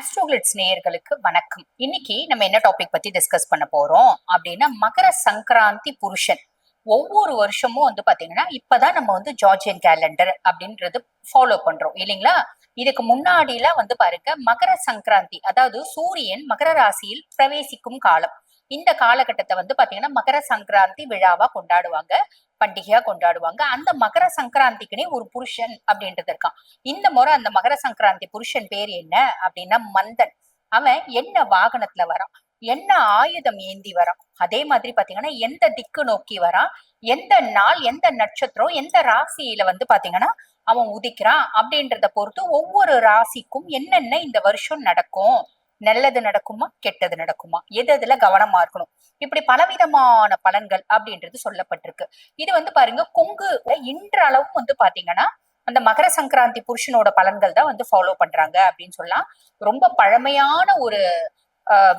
ஆஸ்ட்ரோகிளிட்ஸ் நேயர்களுக்கு வணக்கம். இன்னைக்கு நம்ம என்ன டாபிக் பத்தி டிஸ்கஸ் பண்ண போறோம்? அப்படின்னா மகர சங்கராந்தி புருஷன். ஒவ்வொரு வருஷமும் வந்து பாத்தீங்கன்னா இப்பதான் நம்ம வந்து ஜார்ஜியன் கேலண்டர் அப்படின்றது ஃபாலோ பண்றோம். இல்லைங்களா? இதுக்கு முன்னாடிலாம் வந்து பாருங்க மகர சங்கராந்தி அதாவது சூரியன் மகர ராசியில் பிரவேசிக்கும் காலம். இந்த காலகட்டத்தை வந்து பாத்தீங்கன்னா மகர சங்கராந்தி விழாவா கொண்டாடுவாங்க. பண்டிகையா கொண்டாடுவாங்க. அந்த மகர சங்கராந்திக்குனே ஒரு புருஷன் அப்படின்றது இருக்கான். இந்த முறை அந்த மகர சங்கராந்தி புருஷன் பேர் என்ன அப்படின்னா மந்தன். அவன் என்ன வாகனத்துல வரான்? என்ன ஆயுதம் ஏந்தி வரான்? அதே மாதிரி பாத்தீங்கன்னா எந்த திக்கு நோக்கி வரான்? எந்த நாள் எந்த நட்சத்திரம் எந்த ராசியில வந்து பாத்தீங்கன்னா அவன் உதிக்கிறான் அப்படின்றத பொறுத்து ஒவ்வொரு ராசிக்கும் என்னென்ன இந்த வருஷம் நடக்கும்? நல்லது நடக்குமா கெட்டது நடக்குமா? எது எதுல கவனமா இருக்கணும்? இப்படி பலவிதமான பலன்கள் அப்படின்றது சொல்லப்பட்டிருக்கு. இது வந்து பாருங்க கொங்கு இன்றளவும் வந்து பாத்தீங்கன்னா அந்த மகர சங்கராந்தி புருஷனோட பலன்கள் தான் வந்து ஃபாலோ பண்றாங்க அப்படின்னு சொல்லலாம். ரொம்ப பழமையான ஒரு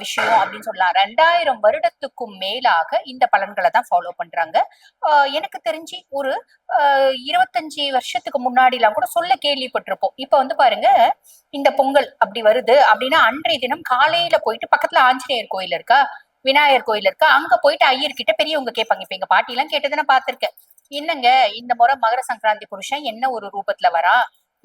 விஷயம் அப்படின்னு சொல்லலாம் ரெண்டாயிரம் வருடத்துக்கும் மேலாக இந்த பலன்களை தான் ஃபாலோ பண்றாங்க. எனக்கு தெரிஞ்சு ஒரு இருபத்தஞ்சு வருஷத்துக்கு முன்னாடிலாம் கூட சொல்ல கேள்விப்பட்டிருப்போம். இப்ப வந்து பாருங்க இந்த பொங்கல் அப்படி வருது அப்படின்னா அன்றைய தினம் காலையில போயிட்டு பக்கத்துல ஆஞ்சநேயர் கோயில் இருக்கா? விநாயகர் கோயில் இருக்கா? அங்க போயிட்டு ஐயர்கிட்ட பெரியவங்க கேட்பாங்க. இப்ப எங்க பாட்டி எல்லாம் கேட்டதை நான் பாத்திருக்கேன் என்னங்க இந்த முறை மகர சங்கராந்தி புருஷன் என்ன ஒரு ரூபத்துல வரா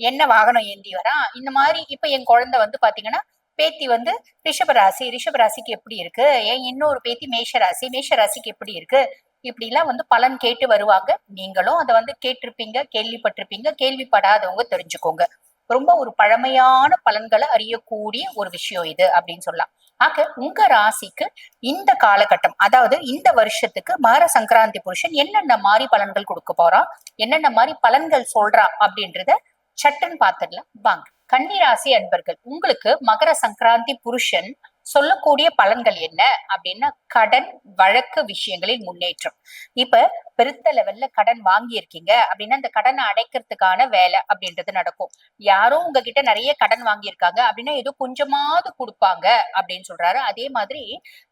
என்ன வாகனம் ஏந்தி வரா இந்த மாதிரி இப்ப என் குழந்தை வந்து பாத்தீங்கன்னா பேத்தி வந்து ரிஷபராசி ரிஷபராசிக்கு எப்படி இருக்கு? ஏன் இன்னொரு பேத்தி மேஷராசி மேஷராசிக்கு எப்படி இருக்கு? இப்படி எல்லாம் வந்து பலன் கேட்டு வருவாங்க. நீங்களும் அதை வந்து கேட்டிருப்பீங்க கேள்விப்பட்டிருப்பீங்க கேள்விப்படாதவங்க தெரிஞ்சுக்கோங்க. ரொம்ப ஒரு பழமையான பலன்களை அறியக்கூடிய ஒரு விஷயம் இது அப்படின்னு சொல்லலாம். ஆக உங்க ராசிக்கு இந்த காலகட்டம் அதாவது இந்த வருஷத்துக்கு மகர சங்கராந்தி புருஷன் என்னென்ன மாதிரி பலன்கள் கொடுக்க போறான்? என்னென்ன மாதிரி பலன்கள் சொல்றான் அப்படின்றத சட்டன் பார்த்துடலாம் வாங்க. கன்னிராசி அன்பர்கள் உங்களுக்கு மகர சங்கராந்தி புருஷன் சொல்லக்கூடிய பலன்கள் என்ன? அப்படின்னா கடன் வழக்கு விஷயங்களில் முன்னேற்றம். இப்ப பெருத்த லெவல்ல கடன் வாங்கி இருக்கீங்க அப்படின்னா அந்த கடனை அடைக்கிறதுக்கான வேலை அப்படின்றது நடக்கும். யாரும் உங்ககிட்ட நிறைய கடன் வாங்கியிருக்காங்க. அப்படின்னா ஏதோ கொஞ்சமாவது கொடுப்பாங்க அப்படின்னு சொல்றாரு. அதே மாதிரி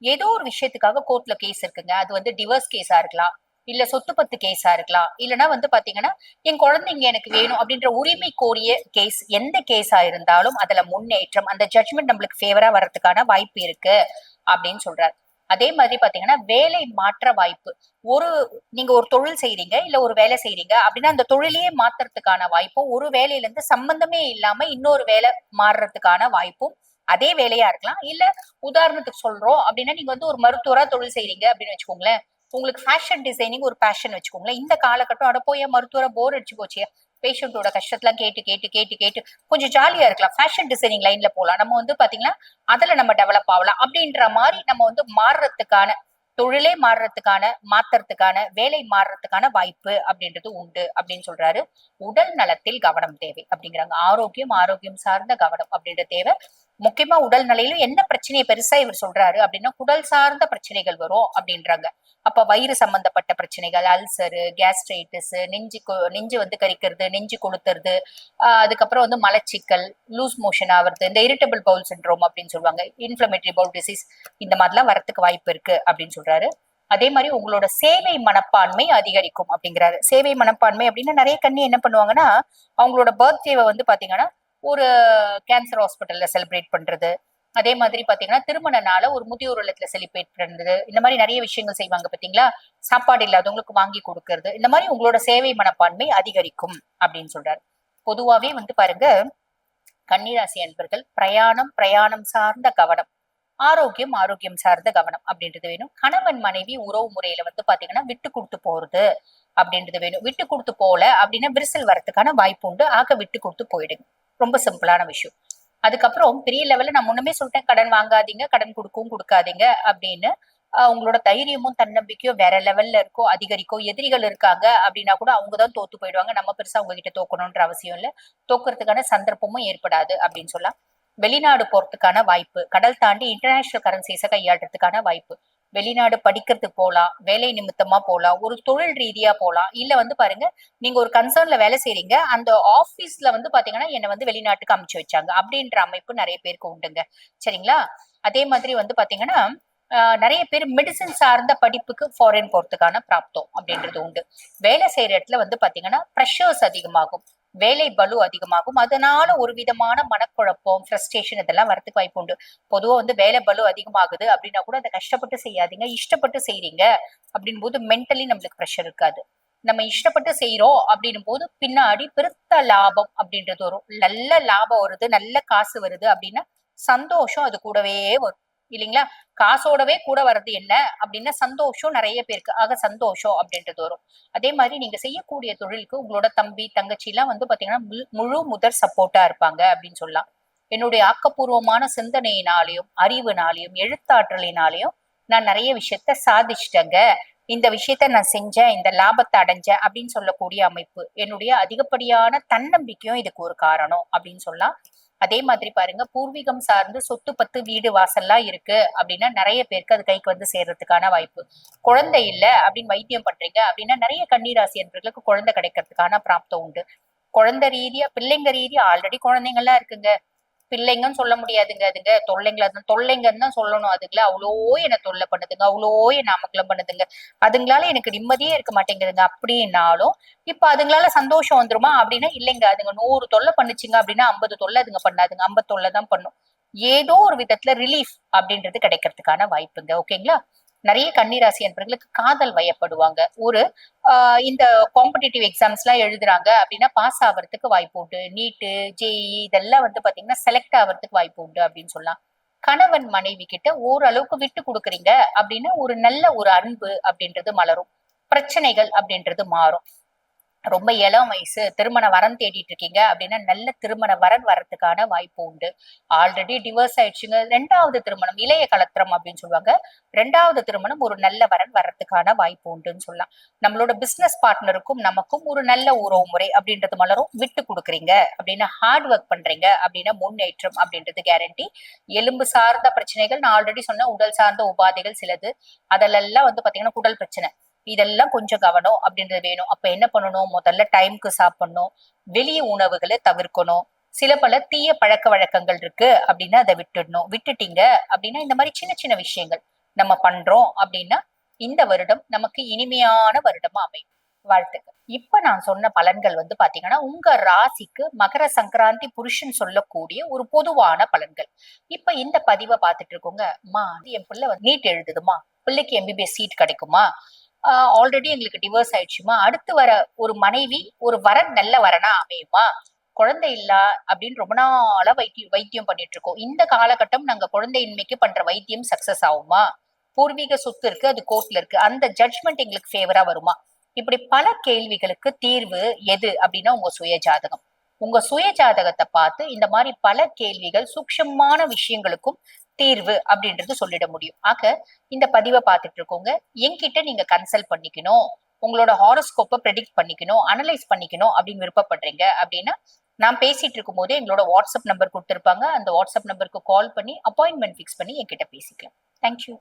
ஏதோ ஒரு விஷயத்துக்காக கோர்ட்ல கேஸ் இருக்குங்க. அது வந்து டிவர்ஸ் கேஸா இருக்கலாம். இல்ல சொத்து பத்து கேஸா இருக்கலாம். இல்லைன்னா வந்து பாத்தீங்கன்னா என் குழந்தைங்க எனக்கு வேணும் அப்படின்ற உரிமை கோரிய கேஸ் எந்த கேஸா இருந்தாலும் அதுல முன்னேற்றம் அந்த ஜட்மெண்ட் நம்மளுக்கு ஃபேவரா வர்றதுக்கான வாய்ப்பு இருக்கு அப்படின்னு சொல்றாரு. அதே மாதிரி பாத்தீங்கன்னா வேலை மாற்ற வாய்ப்பு. ஒரு நீங்க ஒரு தொழில் செய்றீங்க இல்ல ஒரு வேலை செய்றீங்க அப்படின்னா அந்த தொழிலையே மாத்துறதுக்கான வாய்ப்பும் ஒரு வேலையில இருந்து சம்பந்தமே இல்லாம இன்னொரு வேலை மாறுறதுக்கான வாய்ப்பும் அதே வேலையா இருக்கலாம். இல்ல உதாரணத்துக்கு சொல்றோம் அப்படின்னா நீங்க வந்து ஒரு மருத்துவரா தொழில் செய்றீங்க அப்படின்னு வச்சுக்கோங்களேன். உங்களுக்கு ஃபேஷன் டிசைனிங் ஒரு பேஷன் வச்சுக்கோங்களேன். இந்த காலகட்டம் அட போய் மருத்துவரை போர் அடிச்சு போச்சு. பேஷண்டோட கஷ்டத்தெல்லாம் கேட்டு கேட்டு கேட்டு கேட்டு கொஞ்சம் ஜாலியா இருக்கலாம். ஃபேஷன் டிசைனிங் லைன்ல போகலாம் நம்ம வந்து பாத்தீங்கன்னா அதுல நம்ம டெவலப் ஆகலாம். அப்படின்ற மாதிரி நம்ம வந்து மாறுறதுக்கான தொழிலே மாறுறதுக்கான மாத்துறதுக்கான வேலை மாறுறதுக்கான வாய்ப்பு அப்படின்றது உண்டு அப்படின்னு சொல்றாரு. உடல் நலத்தில் கவனம் தேவை அப்படிங்கிறாங்க. ஆரோக்கியம் ஆரோக்கியம் சார்ந்த கவனம் அப்படின்ற தேவை. முக்கியமா உடல் நிலையிலும் என்ன பிரச்சனையை பெருசா இவர் சொல்றாரு அப்படின்னா குடல் சார்ந்த பிரச்சனைகள் வரும் அப்படின்றாங்க. அப்ப வயிறு சம்பந்தப்பட்ட பிரச்சனைகள் அல்சரு கேஸ்ட்ரைட்டிஸ் நெஞ்சு நெஞ்சு வந்து கரிக்கிறது நெஞ்சு கொளுத்துறது ஆஹ் அதுக்கப்புறம் வந்து மலச்சிக்கல் லூஸ் மோஷன் ஆகுறது இந்த இரிட்டபிள் பவுல் சின்ரோம் அப்படின்னு சொல்லுவாங்க இன்ஃபிளமேட்டரி பவுல் டிசீஸ் இந்த மாதிரிலாம் வரத்துக்கு வாய்ப்பு இருக்கு அப்படின்னு சொல்றாரு. அதே மாதிரி உங்களோட சேவை மனப்பான்மை அதிகரிக்கும் அப்படிங்கிறாரு. சேவை மனப்பான்மை அப்படின்னா நிறைய கண்ணி என்ன பண்ணுவாங்கன்னா அவங்களோட பர்த்டேவை வந்து பாத்தீங்கன்னா ஒரு கேன்சர் ஹாஸ்பிட்டல்ல செலிப்ரேட் பண்றது. அதே மாதிரி பாத்தீங்கன்னா திருமண நாள ஒரு முதியோர் இல்லத்துல செலிப்ரேட் பண்றது. இந்த மாதிரி நிறைய விஷயங்கள் செய்வாங்க பாத்தீங்களா? சாப்பாடு இல்லாதவங்களுக்கு வாங்கி கொடுக்கறது. இந்த மாதிரி உங்களோட சேவை மனப்பான்மை அதிகரிக்கும் அப்படின்னு சொல்றாரு. பொதுவாவே வந்து பாருங்க கன்னிராசி அன்பர்கள் பிரயாணம் பிரயாணம் சார்ந்த கவனம். ஆரோக்கியம் ஆரோக்கியம் சார்ந்த கவனம் அப்படின்றது வேணும். கணவன் மனைவி உறவு முறையில வந்து பாத்தீங்கன்னா விட்டு கொடுத்து போறது அப்படின்றது வேணும். விட்டு கொடுத்து போல அப்படின்னா விரிசல் வரத்துக்கான வாய்ப்பு உண்டு. ஆக விட்டு கொடுத்து போயிடுங்க. ரொம்ப சிம்பிளான விஷயம். அதுக்கப்புறம் பெரிய லெவல்ல நான் முன்னமே சொல்லிட்டேன் கடன் வாங்காதீங்க கடன் கொடுக்கவும் கொடுக்காதீங்க அப்படின்னு. உங்களோட தைரியமும் தன்னம்பிக்கையும் வேற லெவல்ல இருக்கோ அதிகரிக்கோ எதிரிகள் இருக்காங்க அப்படின்னா கூட அவங்க தான் தோத்து போயிடுவாங்க. நம்ம பெருசா அவங்க கிட்ட தோக்கணும்ன்ற அவசியம் இல்ல. தோக்குறதுக்கான சந்தர்ப்பமும் ஏற்படாது அப்படின்னு சொல்லலாம். வெளிநாடு போறதுக்கான வாய்ப்பு கடல் தாண்டி இன்டர்நேஷனல் கரன்சிஸை கையாளுறதுக்கான வாய்ப்பு. வெளிநாடு படிக்கிறதுக்கு போகலாம் வேலை நிமித்தமா போகலாம் ஒரு தொழில் ரீதியா போகலாம் இல்ல வந்து பாருங்க நீங்க ஒரு கன்சர்ன்ல வேலை செய்றீங்க அந்த ஆபீஸ்ல வந்து பாத்தீங்கன்னா என்னை வந்து வெளிநாட்டுக்கு அமைச்சு வச்சாங்க. அப்படின்ற அமைப்பு நிறைய பேருக்கு உண்டுங்க. சரிங்களா? அதே மாதிரி வந்து பாத்தீங்கன்னா நிறைய பேர் மெடிசன் சார்ந்த படிப்புக்கு ஃபாரின் போறதுக்கான பிராப்தம் அப்படின்றது உண்டு. வேலை செய்யற இடத்துல வந்து பாத்தீங்கன்னா ப்ரெஷர்ஸ் அதிகமாகும். வேலை பலு அதிகமாகும். அதனால ஒரு விதமான மனக்குழப்பம் ஃப்ரஸ்ட்ரேஷன் இதெல்லாம் வரத்துக்கு வாய்ப்பு உண்டு. பொதுவா வந்து வேலை பலு அதிகமாகுது அப்படின்னா கூட அதை கஷ்டப்பட்டு செய்யாதீங்க. இஷ்டப்பட்டு செய்றீங்க அப்படின் போது மென்டலி நம்மளுக்கு ப்ரெஷர் இருக்காது. நம்ம இஷ்டப்பட்டு செய்யறோம் அப்படின்னும் போது பின்னாடி பெருத்த லாபம் அப்படின்றது வரும். நல்ல லாபம் வருது நல்ல காசு வருது அப்படின்னா சந்தோஷம் அது கூடவே வரும். இல்லைங்களா? காசோடவே கூட வர்றது என்ன? அப்படின்னா சந்தோஷம் நிறைய பேருக்கு. ஆக சந்தோஷம் அப்படின்றது வரும். அதே மாதிரி நீங்க செய்யக்கூடிய தொழிலுக்கு உங்களோட தம்பி தங்கச்சி எல்லாம் வந்து பாத்தீங்கன்னா முழு- முழு முதற் சப்போர்ட்டா இருப்பாங்க அப்படின்னு சொல்லலாம். என்னுடைய ஆக்கப்பூர்வமான சிந்தனையினாலையும் அறிவுனாலையும் எழுத்தாற்றலினாலையும் நான் நிறைய விஷயத்த சாதிச்சிட்டேங்க. இந்த விஷயத்த நான் செஞ்சேன் இந்த லாபத்தை அடைஞ்சேன் அப்படின்னு சொல்லக்கூடிய அமைப்பு என்னுடைய அதிகப்படியான தன்னம்பிக்கையும் இதுக்கு ஒரு காரணம் அப்படின்னு சொல்லலாம். அதே மாதிரி பாருங்க பூர்வீகம் சார்ந்து சொத்து பத்து வீடு வாசல்லாம் இருக்கு அப்படின்னா நிறைய பேருக்கு அது கைக்கு வந்து சேர்றதுக்கான வாய்ப்பு. குழந்தை இல்ல அப்படின்னு வைத்தியம் பண்றீங்க அப்படின்னா நிறைய கண்ணீராசி என்பவர்களுக்கு குழந்தை கிடைக்கிறதுக்கான பிராப்தம் உண்டு. குழந்தை ரீதியா பிள்ளைங்க ரீதியா ஆல்ரெடி குழந்தைங்கள்லாம் இருக்குங்க. பிள்ளைங்கன்னு சொல்ல முடியாதுங்க அதுங்க. தொல்லைங்களா தான் தொல்லைங்கன்னு தான் சொல்லணும் அதுங்கள. அவ்வளோ என்ன தொல்லை பண்ணுதுங்க. அவ்வளோ என்ன அமக்கலம் பண்ணுதுங்க. அதுங்களால எனக்கு நிம்மதியே இருக்க மாட்டேங்குதுங்க. அப்படின்னாலும் இப்ப அதுங்களால சந்தோஷம் வந்துருமா? அப்படின்னா இல்லைங்க. அதுங்க நூறு தொல்லை பண்ணுச்சுங்க அப்படின்னா ஐம்பது தொல்லை அதுங்க பண்ணாதுங்க. ஐம்பது தொல்லை தான் பண்ணும். ஏதோ ஒரு விதத்துல ரிலீஃப் அப்படின்றது கிடைக்கிறதுக்கான வாய்ப்புங்க. ஓகேங்களா? நிறைய கன்னிராசி என்பவர்களுக்கு காதல் வயப்படுவாங்க. ஒரு ஆஹ் இந்த காம்படிட்டிவ் எக்ஸாம்ஸ் எல்லாம் எழுதுறாங்க அப்படின்னா பாஸ் ஆகிறதுக்கு வாய்ப்பு உண்டு. நீட்டு ஜேஇ இதெல்லாம் வந்து பாத்தீங்கன்னா செலக்ட் ஆகிறதுக்கு வாய்ப்பு உண்டு அப்படின்னு சொல்லலாம். கணவன் மனைவி கிட்ட ஓரளவுக்கு விட்டு கொடுக்குறீங்க அப்படின்னா ஒரு நல்ல ஒரு அன்பு அப்படின்றது மலரும். பிரச்சனைகள் அப்படின்றது மாறும். ரொம்ப இளம் வயசு திருமண வரன் தேடிட்டு இருக்கீங்க அப்படின்னா நல்ல திருமண வரன் வரத்துக்கான வாய்ப்பு உண்டு. ஆல்ரெடி டிவோர்ஸ் ஆயிடுச்சுங்க. ரெண்டாவது திருமணம் இளைய கலத்திரம் அப்படின்னு சொல்லுவாங்க. ரெண்டாவது திருமணம் ஒரு நல்ல வரன் வர்றதுக்கான வாய்ப்பு உண்டுன்னு சொல்லலாம். நம்மளோட பிசினஸ் பார்ட்னருக்கும் நமக்கும் ஒரு நல்ல உறவு முறை அப்படின்றது மலரும். விட்டு கொடுக்குறீங்க அப்படின்னா ஹார்ட் ஒர்க் பண்றீங்க அப்படின்னா முன்னேற்றம் அப்படின்றது கேரண்டி எலும்பு சார்ந்த பிரச்சனைகள் நான் ஆல்ரெடி சொன்ன உடல் சார்ந்த உபாதைகள் சிலது. அதெல்லாம் வந்து பாத்தீங்கன்னா குடல் பிரச்சனை. இதெல்லாம் கொஞ்சம் கவனம் அப்படின்றது வேணும். அப்ப என்ன பண்ணணும்? முதல்ல டைம்க்கு சாப்பிடணும். வெளிய உணவுகளை தவிர்க்கணும். சில பல தீய பழக்க வழக்கங்கள் இருக்கு அப்படின்னா அதை விட்டுடணும். விட்டுட்டீங்க அப்படின்னா இந்த மாதிரி சின்ன சின்ன விஷயங்கள் நம்ம பண்றோம் அப்படின்னா இந்த வருடம் நமக்கு இனிமையான வருடமா அமையும். வாழ்த்துக்கள். இப்ப நான் சொன்ன பலன்கள் வந்து பாத்தீங்கன்னா உங்க ராசிக்கு மகர சங்கராந்தி புருஷன் சொல்லக்கூடிய ஒரு பொதுவான பலன்கள். இப்ப இந்த பதிவை பார்த்துட்டு இருக்கோங்க. மா என் பிள்ளை வந்து நீட் எழுதுதுமா? பிள்ளைக்கு எம்பிபிஎஸ் சீட் கிடைக்குமா? ஆல்ரெடி எங்களுக்கு டிவோர்ஸ் ஆயிடுச்சுமா? அடுத்து வர ஒரு மனைவி ஒரு வரன் நல்ல வரனா அமையுமா? குழந்தை இல்ல? அப்படின்னு ரொம்ப நாளா வைத்தியம் வைத்தியம் பண்ணிட்டு இருக்கோம். இந்த காலகட்டம் நாங்க குழந்தையின்மைக்கு பண்ற வைத்தியம் சக்சஸ் ஆகுமா? பூர்வீக சொத்து இருக்கு அது கோர்ட்ல இருக்கு. அந்த ஜட்ஜ்மெண்ட் எங்களுக்கு ஃபேவரா வருமா? இப்படி பல கேள்விகளுக்கு தீர்வு எது அப்படின்னா உங்க சுய ஜாதகம் உங்க சுய ஜாதகத்தை பார்த்து இந்த மாதிரி பல கேள்விகள் சூக்ஷமான விஷயங்களுக்கும் தீர்வு அப்படின்றது சொல்லிட முடியும். ஆக இந்த பதிவை பார்த்துட்டு இருக்கோங்க. என்கிட்ட நீங்க கன்சல்ட் பண்ணிக்கணும். உங்களோட ஹாரோஸ்கோப்பை ப்ரெடிக்ட் பண்ணிக்கணும். அனலைஸ் பண்ணிக்கணும் அப்படின்னு விருப்பப்படுறீங்க அப்படின்னா நான் பேசிட்டு இருக்கும் போதே எங்களோட வாட்ஸ்அப் நம்பர் கொடுத்துருப்பாங்க. அந்த வாட்ஸ்அப் நம்பருக்கு கால் பண்ணி அப்பாயின்மெண்ட் ஃபிக்ஸ் பண்ணி என்கிட்ட பேசிக்கலாம். தேங்க்யூ